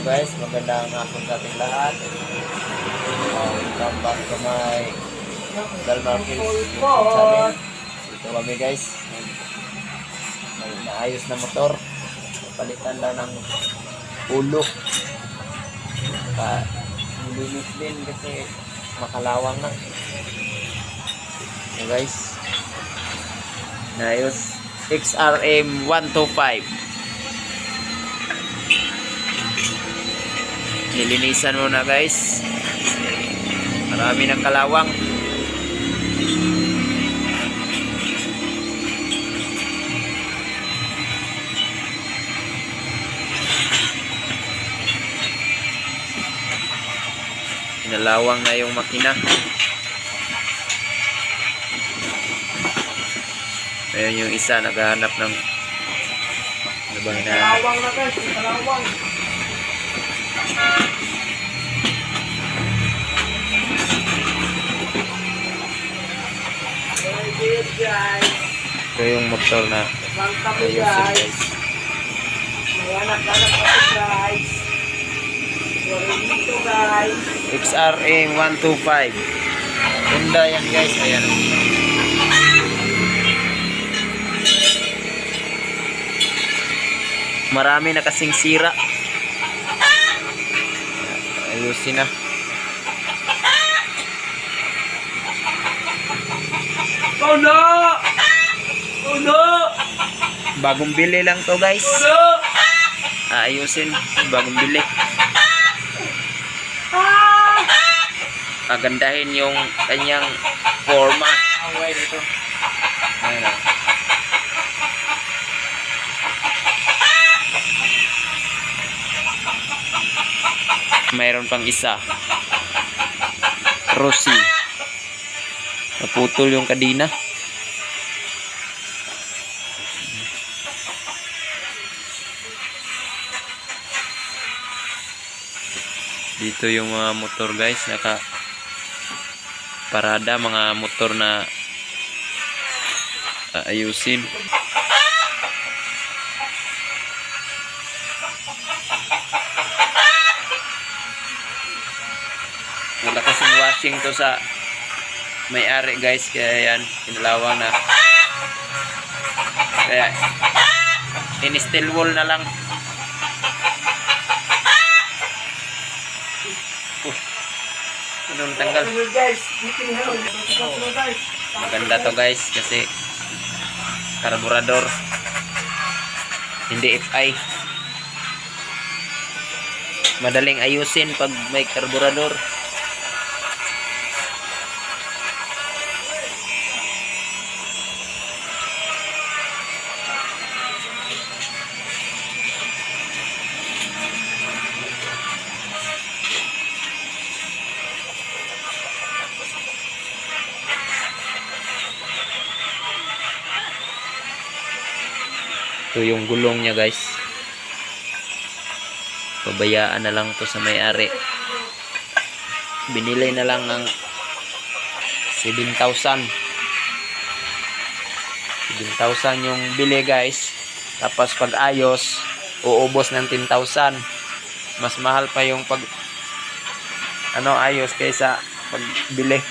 guys, magandang hapon sa ating lahat. Uh, welcome back to my Kills YouTube channel. Ito kami guys. May naayos na motor. Palitan lang ng ulo. Uh, nilinis din kasi makalawang na. So guys. Naayos. XRM 125. Nilinisan muna guys marami ng kalawang Inalawang na yung makina. Ayun yung isa naghahanap ng ano bang hinahanap? Kalawang na guys, kalawang. Ito yung motor na ayusin guys. May anak-anak ako guys. Dito guys. XRA 125 Honda yan guys ayan marami na kasing sira ayusin na Oh no! Oh no! bagong bili lang to guys Oh no! ayusin bagong bili Ah! kagandahin yung kanyang forma Ah, wait, ito. Mayroon pang isa. Rossi. Naputol yung kadina. Dito yung mga motor guys. Naka parada mga motor na aayusin. Wala washing to sa may-ari guys. Kaya yan kinalawang na. Kaya in-steel wool na lang. Anong tanggal. Maganda to guys kasi karburador. Hindi FI madaling ayusin pag may karburador ito yung gulong niya guys. Pabayaan na lang to sa may-ari. Binili na lang ng 7,000 7,000 yung bili guys. Tapos pag ayos uubos ng 10,000 mas mahal pa yung pag ano ayos kaysa pag bili.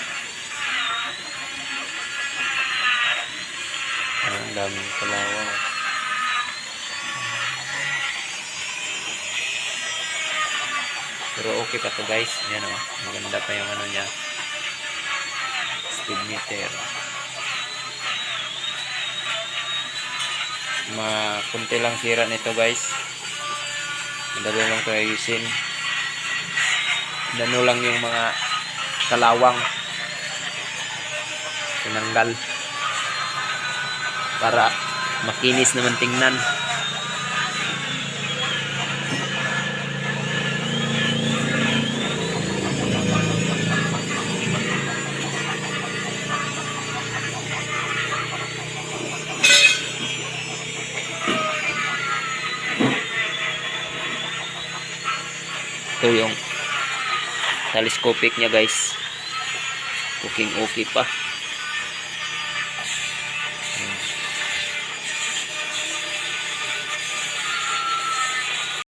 Ah, ang daming kalawang Pero okay pa to guys. Yan o. Maganda pa yung ano niya. Speed meter. Ma kunti lang sira nito guys. Madali lang to ayusin. Dano lang yung mga kalawang. Tinanggal. Para makinis naman tingnan. Ito yung telescopic niya guys. Cooking okay pa